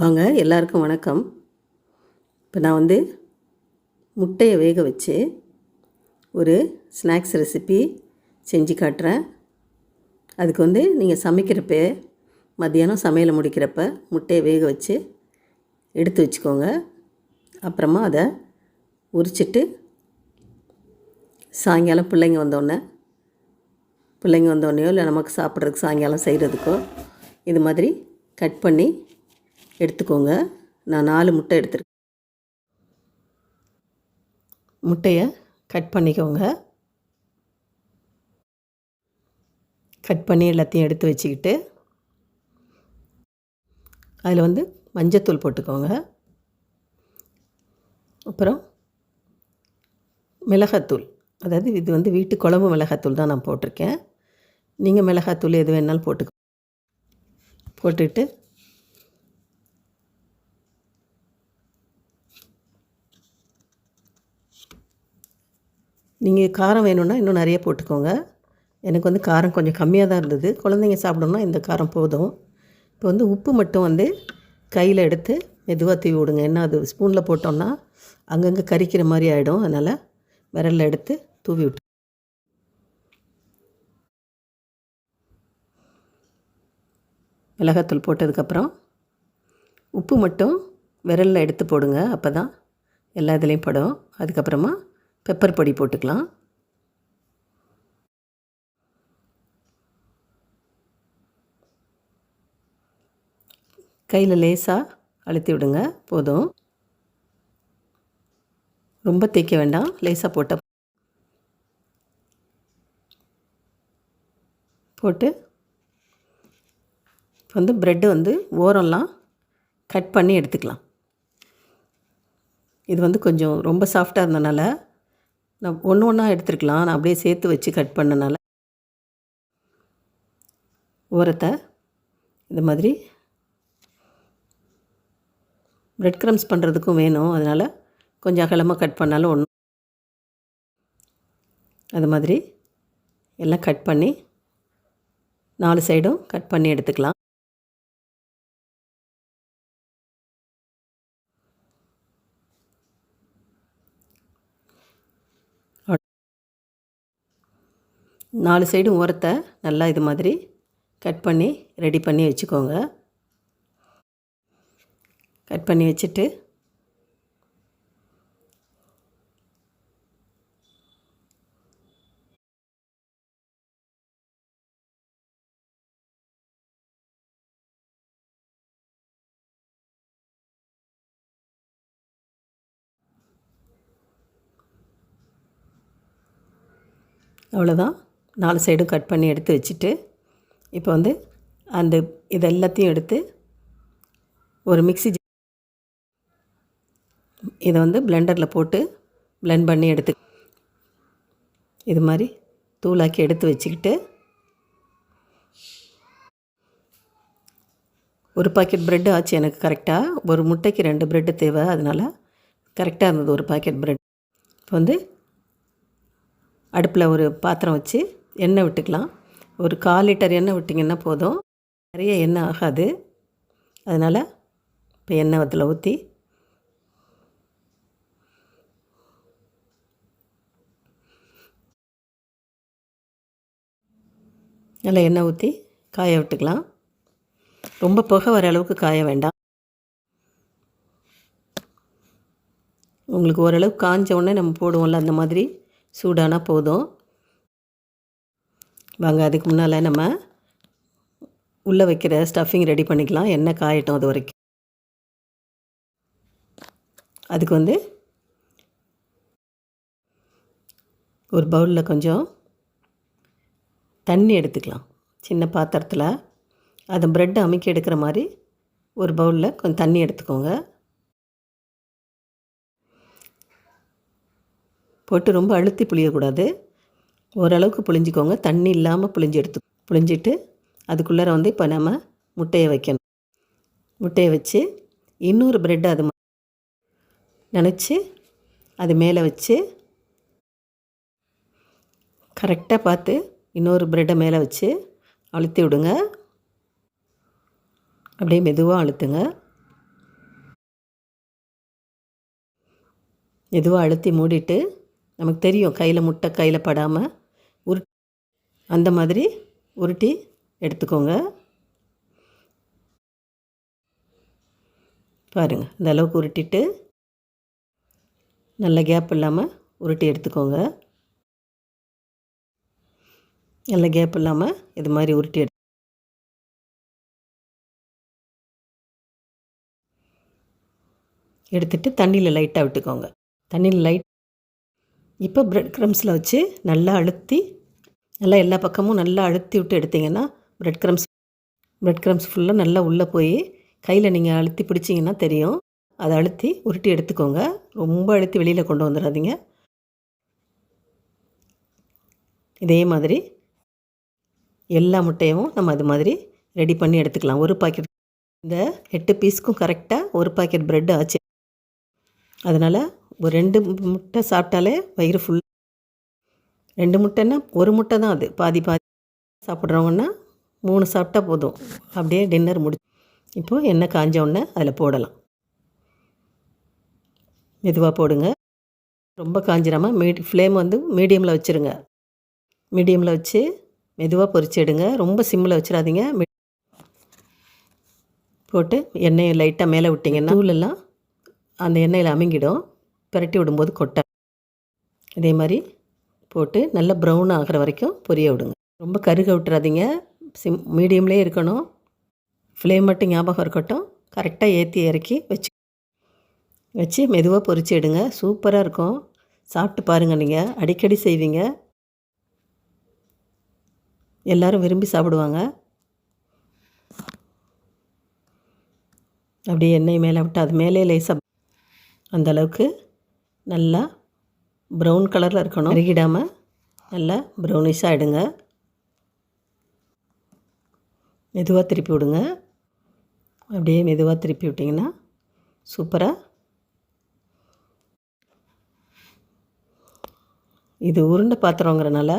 வாங்க எல்லாருக்கும் வணக்கம். இப்போ நான் வந்து முட்டையை வேக வச்சு ஒரு ஸ்நாக்ஸ் ரெசிபி செஞ்சு காட்டுறேன். அதுக்கு வந்து நீங்கள் சமைக்கிறப்ப மத்தியானம் சமையலை முடிக்கிறப்ப முட்டையை வேக வச்சு எடுத்து வச்சுக்கோங்க. அப்புறமா அதை உரிச்சிட்டு சாயங்காலம் பிள்ளைங்க வந்தோடனே பிள்ளைங்க வந்தோடனேயோ இல்லை நமக்கு சாப்பிட்றதுக்கு சாயங்காலம் செய்கிறதுக்கோ இது மாதிரி கட் பண்ணி எடுத்துக்கோங்க. நான் நாலு முட்டை எடுத்துருக்கேன். முட்டையை கட் பண்ணிக்கோங்க. கட் பண்ணி எல்லாத்தையும் எடுத்து வச்சுக்கிட்டு அதில் வந்து மஞ்சத்தூள் போட்டுக்கோங்க. அப்புறம் மிளகாத்தூள் அதாவது இது வந்து வீட்டு குழம்பு மிளகாத்தூள் தான் நான் போட்டிருக்கேன். நீங்கள் மிளகாத்தூள் எது வேணாலும் போட்டுக்கோ போட்டுட்டு நீங்கள் காரம் வேணும்னா இன்னும் நிறைய போட்டுக்கோங்க. எனக்கு வந்து காரம் கொஞ்சம் கம்மியாக தான் இருந்தது. குழந்தைங்க சாப்பிடணும்னா இந்த காரம் போதும். இப்போ வந்து உப்பு மட்டும் வந்து கையில் எடுத்து மெதுவாக தூவி விடுங்க. ஏன்னா அது ஸ்பூனில் போட்டோம்னா அங்கங்கே கரிக்கிற மாதிரி ஆகிடும் அதனால் விரலில் எடுத்து தூவி விட்டு மிளகாத்தூள் போட்டதுக்கப்புறம் உப்பு மட்டும் விரலில் எடுத்து போடுங்க. அப்போ தான் எல்லா இதுலேயும் படும். அதுக்கப்புறமா பெப்பர் பொடி போட்டுக்கலாம். கையில் லேசாக அழுத்தி விடுங்க. போதும். ரொம்ப தேய்க்க வேண்டாம். லேசாக போட்ட போட்டு வந்து ப்ரெட்டு வந்து ஓரம்லாம் கட் பண்ணி எடுத்துக்கலாம். இது வந்து கொஞ்சம் ரொம்ப சாஃப்டாக இருந்தனால நான் ஒன்று ஒன்றா எடுத்துருக்கலாம். நான் அப்படியே சேர்த்து வச்சு கட் பண்ணனால. உரத்தை இந்த மாதிரி ப்ரெட் க்ரம்ஸ் பண்ணுறதுக்கும் வேணும். அதனால் கொஞ்சம் அகலமாக கட் பண்ணாலும் ஒன்றும் அது மாதிரி எல்லாம் கட் பண்ணி நாலு சைடும் கட் பண்ணி எடுத்துக்கலாம். நாலு சைடும் உரத்தை நல்லா இது மாதிரி கட் பண்ணி ரெடி பண்ணி வச்சுக்கோங்க. கட் பண்ணி வச்சுட்டு அவ்வளோதான் நாலு சைடும் கட் பண்ணி எடுத்து வச்சுட்டு இப்போ வந்து அந்த இது எல்லாத்தையும் எடுத்து ஒரு மிக்ஸி இதை வந்து பிளெண்டரில் போட்டு பிளெண்ட் பண்ணி எடுத்து இது மாதிரி தூளாக்கி எடுத்து வச்சுக்கிட்டு ஒரு பாக்கெட் ப்ரெட்டு ஆச்சு எனக்கு கரெக்டாக ஒரு முட்டைக்கு ரெண்டு ப்ரெட்டு தேவை அதனால் கரெக்டாக இருந்தது ஒரு பாக்கெட் ப்ரெட் இப்போ வந்து அடுப்பில் ஒரு பாத்திரம் வச்சு எண்ணெய் விட்டுக்கலாம். ஒரு கால் லிட்டர் எண்ணெய் விட்டிங்கன்னா போதும். நிறைய எண்ணெய் ஆகாது. அதனால் இப்போ எண்ணெய் அதில் ஊற்றி நல்லா எண்ணெய் ஊற்றி காய விட்டுக்கலாம். ரொம்ப புகை வர அளவுக்கு காய வேண்டாம். உங்களுக்கு ஓரளவு காஞ்ச உடனே நம்ம போடுவோம்ல அந்த மாதிரி சூடானா போதும். வாங்க அதுக்கு முன்னால் நம்ம உள்ளே வைக்கிற ஸ்டஃபிங் ரெடி பண்ணிக்கலாம். எண்ணெய் காயட்டும் அது வரைக்கும். அதுக்கு வந்து ஒரு பவுலில் கொஞ்சம் தண்ணி எடுத்துக்கலாம். சின்ன பாத்திரத்தில். அதை ப்ரெட் அமைக்க எடுக்கிற மாதிரி ஒரு பவுலில் கொஞ்சம் தண்ணி எடுத்துக்கோங்க. போட்டு ரொம்ப அழுத்தி புளியக்கூடாது. ஓரளவுக்கு புளிஞ்சிக்கோங்க தண்ணி இல்லாமல் புளிஞ்சு எடுத்து புளிஞ்சிட்டு அதுக்குள்ளார வந்து இப்போ நம்ம முட்டையை வைக்கணும். முட்டையை வச்சு இன்னொரு ப்ரெட்டை அது நினச்சி அது மேலே வச்சு கரெக்டாக பார்த்து இன்னொரு ப்ரெட்டை மேலே வச்சு அழுத்தி விடுங்க. அப்படியே மெதுவாக அழுத்துங்க. மெதுவாக அழுத்தி மூடிட்டு நமக்கு தெரியும் கையில் முட்டை கையில் படாமல் அந்த மாதிரி உருட்டி எடுத்துக்கோங்க. பாருங்கள் இந்த அளவுக்கு உருட்டிட்டு நல்ல கேப் இல்லாமல் உருட்டி எடுத்துக்கோங்க. நல்ல கேப் இல்லாமல் இது மாதிரி உருட்டி எடு எடுத்துட்டு தண்ணியில் லைட்டாக விட்டுக்கோங்க. தண்ணியில் லைட் இப்போ ப்ரெட் க்ரம்ஸில் வச்சு நல்லா அழுத்தி நல்லா எல்லா பக்கமும் நல்லா அழுத்தி விட்டு எடுத்திங்கன்னா ப்ரெட் க்ரம்ஸ் ப்ரெட் க்ரம்ஸ் ஃபுல்லாக நல்லா உள்ளே போய் கையில் நீங்கள் அழுத்தி பிடிச்சிங்கன்னா தெரியும். அதை அழுத்தி உருட்டி எடுத்துக்கோங்க. ரொம்ப அழுத்தி வெளியில் கொண்டு வந்துடாதீங்க. இதே மாதிரி எல்லா முட்டையும் நம்ம அது மாதிரி ரெடி பண்ணி எடுத்துக்கலாம். ஒரு பாக்கெட் இந்த எட்டு பீஸ்க்கும் கரெக்டாக ஒரு பாக்கெட் ப்ரெட் ஆச்சு. அதனால் ஒரு ரெண்டு முட்டை சாப்பிட்டாலே வயிறு ஃபுல் ரெண்டு முட்டைன்னா ஒரு முட்டை தான் அது. பாதி பாதி சாப்பிட்றவங்கன்னா மூணு சாப்பிட்டா போதும். அப்படியே டின்னர் முடிச்சு இப்போது எண்ணெய் காஞ்ச உடனே அதில் போடலாம். மெதுவாக போடுங்க. ரொம்ப காஞ்சிடாமல் மீடி ஃப்ளேம் வந்து மீடியமில் வச்சுருங்க. மீடியமில் வச்சு மெதுவாக பொரிச்சு ரொம்ப சிம்மில் வச்சிடாதீங்க. போட்டு எண்ணெயை லைட்டாக மேலே விட்டிங்கன்னா தூளெல்லாம் அந்த எண்ணெயில் அமுங்கிடும். பிரட்டி விடும்போது கொட்டை இதே மாதிரி போட்டு நல்லா ப்ரௌன் ஆகிற வரைக்கும் பொரிய விடுங்க. ரொம்ப கருக விட்டுறாதீங்க சிம் மீடியம்லேயே இருக்கணும். ஃப்ளேம் மட்டும் ஞாபகம் இருக்கட்டும். கரெக்டாக ஏற்றி இறக்கி வச்சு வச்சு மெதுவாக பொரிச்சு எடுங்க. சூப்பராக இருக்கும். சாப்பிட்டு பாருங்கள் நீங்கள் அடிக்கடி செய்வீங்க. எல்லோரும் விரும்பி சாப்பிடுவாங்க. அப்படியே எண்ணெய் மேலே விட்டு அது மேலே லேசாக அந்தளவுக்கு நல்லா ப்ரௌன் கலரில் இருக்கணும். அருகிடாமல் நல்லா ப்ரௌனிஷாக எடுங்க. மெதுவாக திருப்பி விடுங்க. அப்படியே மெதுவாக திருப்பி விட்டிங்கன்னா சூப்பராக இது உருண்டை பாத்திரங்கிறனால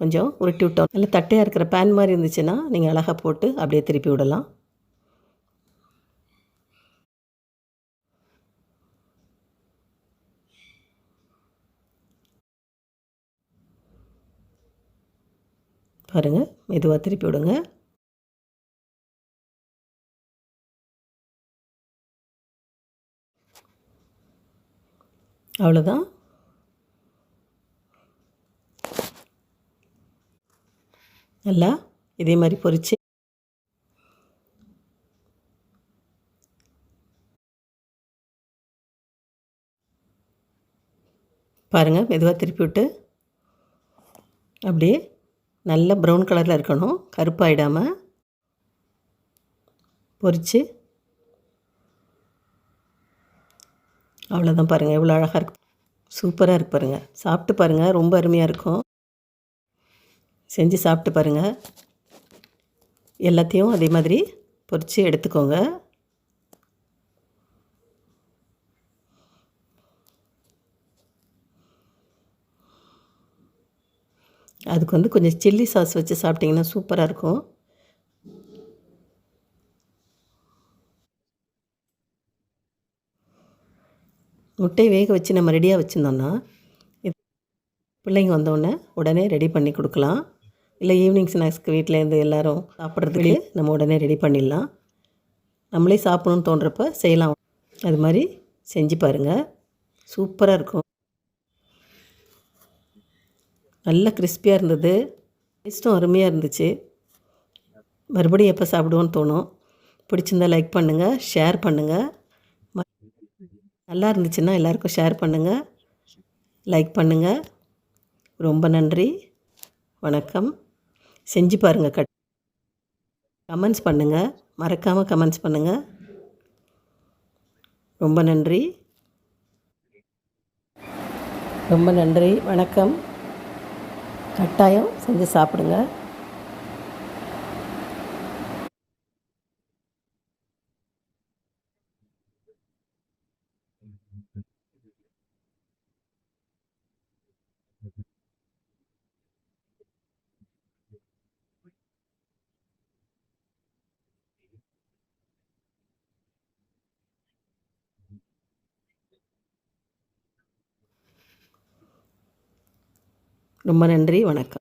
கொஞ்சம் உருட்டி விட்டோம். நல்லா தட்டையாக இருக்கிற பேன் மாதிரி இருந்துச்சுன்னா நீங்கள் அழகாக போட்டு அப்படியே திருப்பி விடலாம். பாருங்கள் மெதுவாக திருப்பி விடுங்க. அவ்வளோதான் நல்லா இதே மாதிரி பொறிச்சு. பாருங்கள் மெதுவாக திருப்பி விட்டு. அப்படியே நல்ல ப்ரௌன் கலரில் இருக்கணும். கருப்பாயிடாமல் பொரித்து அவ்வளோதான் பாருங்கள் எவ்வளோ அழகாக இருக்கு. சூப்பராக இருக்கு பாருங்கள் சாப்பிட்டு பாருங்கள் ரொம்ப அருமையாக இருக்கும். செஞ்சு சாப்பிட்டு பாருங்கள் எல்லாத்தையும் அதே மாதிரி பொரித்து எடுத்துக்கோங்க. அதுக்கு வந்து கொஞ்சம் சில்லி சாஸ் வச்சு சாப்பிட்டிங்கன்னா சூப்பராக இருக்கும். முட்டையை வேக வச்சு நம்ம ரெடியாக வச்சுருந்தோன்னா பிள்ளைங்க வந்தோடனே உடனே ரெடி பண்ணி கொடுக்கலாம். இல்லை ஈவினிங் ஸ்நாக்ஸ்க்கு வீட்டிலேருந்து எல்லோரும் சாப்பிட்றதுக்கு நம்ம உடனே ரெடி பண்ணிடலாம். நம்மளே சாப்பிடணுன்னு தோன்றப்ப செய்யலாம். அது மாதிரி செஞ்சு பாருங்கள் சூப்பராக இருக்கும். நல்ல கிறிஸ்பியாக இருந்தது. டேஸ்ட்டும் அருமையாக இருந்துச்சு. மறுபடியும் எப்போ சாப்பிடுவோன்னு தோணும். பிடிச்சிருந்தா லைக் பண்ணுங்கள் ஷேர் பண்ணுங்கள் நல்லா இருந்துச்சுன்னா எல்லாருக்கும் ஷேர் பண்ணுங்கள் லைக் பண்ணுங்கள் ரொம்ப நன்றி. வணக்கம். செஞ்சு பாருங்கள் கட் கமெண்ட்ஸ் பண்ணுங்கள் மறக்காமல் கமெண்ட்ஸ் பண்ணுங்கள் ரொம்ப நன்றி. ரொம்ப நன்றி. வணக்கம். கட்டாயம் செஞ்சு சாப்பிடுங்க. ரொம்ப நன்றி வணக்கம்.